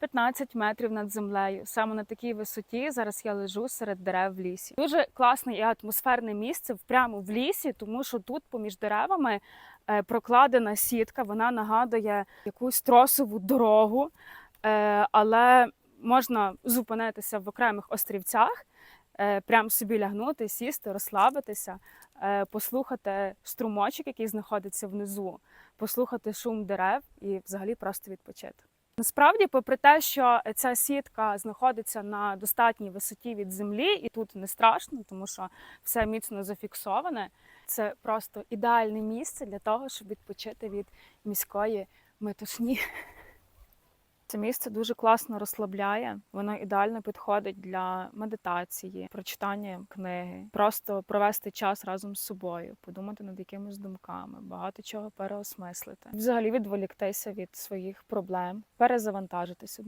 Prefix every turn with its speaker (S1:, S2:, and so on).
S1: 15 метрів над землею. Саме на такій висоті зараз я лежу серед дерев в лісі. Дуже класне і атмосферне місце прямо в лісі, тому що тут поміж деревами е, прокладена сітка. Вона нагадує якусь тросову дорогу, е, але можна зупинитися в окремих острівцях, е, прям собі лягнути, сісти, розслабитися, послухати струмочок, який знаходиться внизу, послухати шум дерев і взагалі просто відпочити. Насправді, попри те, що ця сітка знаходиться на достатній висоті від землі, і тут не страшно, тому що все міцно зафіксоване. Це просто ідеальне місце для того, щоб відпочити від міської метушні. Це місце дуже класно розслабляє. Воно ідеально підходить для медитації, прочитання книги, просто провести час разом з собою, подумати над якимись думками, багато чого переосмислити, взагалі відволіктися від своїх проблем, перезавантажитися.